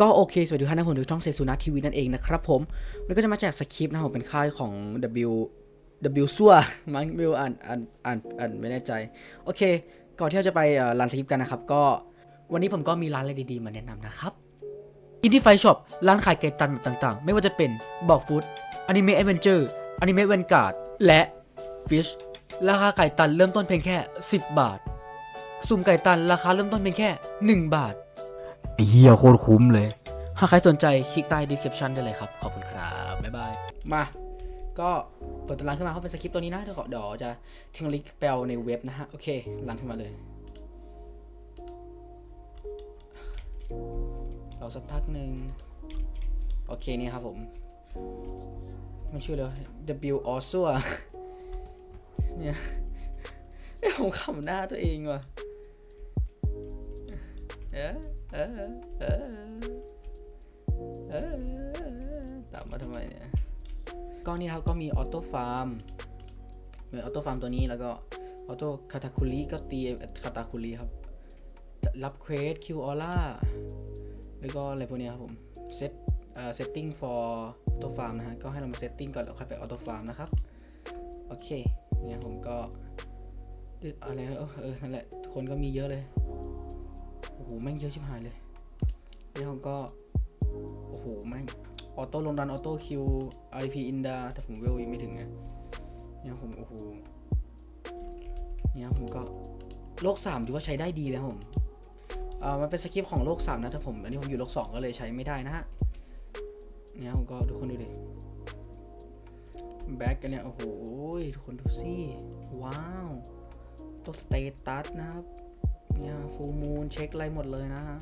ก็โอเค สวัสดีทุกท่านนะผมดูช่องเซซูนาทีวีนั่นเองนะครับผมวันก็จะมาแจกสคริปต์นะผมเป็นค่ายของ W W ซัวมั้งไม่รู้อ่านอ่านอ่านอ่านไม่แน่ใจ โอเค ก่อนที่เราจะไปร้านสคริปต์กันนะครับ ก็วันนี้ผมก็มีร้านอะไรดีๆ มาแนะนำนะครับอินดี้ไฟช็อปร้านขายไก่ตันแบบต่างๆ ไม่ว่าจะเป็นบอกฟู้ดอนิเมะแอดเวนเจอร์อนิเมะเวนการ์ดและฟิชราคาไก่ตันเริ่มต้นเพียงแค่ 10 บาท สุ่มไก่ตันราคาเริ่มต้นเพียงแค่ 1 บาท ไอ้เหี้ยโคตรคุ้มเลย ถ้าใครสนใจคลิกใต้ description ได้เลยครับ ขอบคุณครับ บ๊ายบาย มา ก็เปิดตารางขึ้นมาเขาเป็นสคริปต์ตัวนี้นะ เดี๋ยวขอเดี๋ยวจะทิ้งลิงก์แปลในเว็บนะฮะ โอเครันขึ้นมาเลยรอสักพักหนึ่งโอเคนี่ครับผม มันชื่อเลย W o s u a เนี่ยเอ้ยผมขำหน้าตัวเองว่ะเออ ตามมาทำไมเนี่ยก็นี่ครับก็มีออโต้ฟาร์มมีออโต้ฟาร์มตัวนี้แล้วก็ออโต้คาตาคุริก็ตีคาตาคุริครับ รับเควสคิวออร่าแล้วก็อะไรพวกนี้ครับผมเซตเอ่อ setting for auto farm นะฮะ ก็ให้เรามา setting ก่อนแล้วค่อยไป auto farm นะครับ โอเคเนี่ยผมก็เอ๊ะอะไรเออเออนั่นแหละ คนก็มีเยอะเลย หแม่งเยอะชิบหายเลยเนี่ยผมก็ โอ้โห แม่ง ออโต้ลงดัน ออโต้คิว IP อินดาแต่ผมเวลยังไม่ถึงไงเนี่ยผม โอ้โห เนี่ยผมก็โลก3ถือว่าใช้ได้ดีแล้วผมเอ่อมันเป็นสคริปต์ของโลก3นะแต่ผม อันนี้ผมอยู่โลก2ก็เลยใช้ไม่ได้นะฮะ เนี่ยผมก็ทุกคนดูดิ แบ็กกันเนี่ย โอ้โห ทุกคนดูสิ ว้าว ตัวสเตตัสนะครับ เนี่ยฟูมูลเช็คอะไรหมดเลยนะฮะ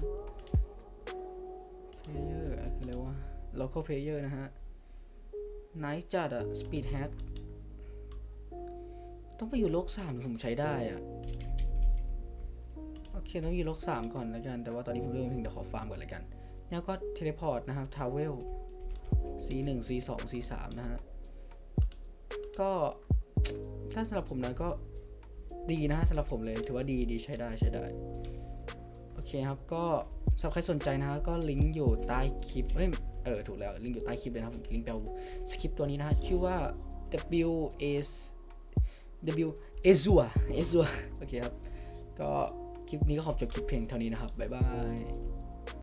เพเยอร์คือเรียกว่า local player นะฮะไนท์จัดอะ speed hack ต้องไปอยู่โลกสามถึงผมใช้ได้อะโอเคต้องอยู่โลกสามก่อนแล้วกัน แต่ว่าตอนนี้ผมเริ่มถึงเดี๋ยวขอฟาร์มก่อนแล้วกัน แล้วก็เทเลพอร์ตนะครับทาวเวล C1 C2 C3 นะฮะ ก็ถ้าสำหรับผมนะก็ ดีนะสำหรับผมเลย ถือว่าดีดีใช้ได้ใช้ได้ โอเคครับ ก็สำหรับใครสนใจนะก็ลิงก์อยู่ใต้คลิปเอ้ยเออถูกแล้ว ลิงก์อยู่ใต้คลิปเลยนะผมลิงก์ไปเอาสคริปต์ตัวนี้นะชื่อว่า W S W A z u a e z u a โอเคครับ ก็คลิปนี้ก็ขอบจบคลิปเพลงเท่านี้นะครับ บ๊ายบาย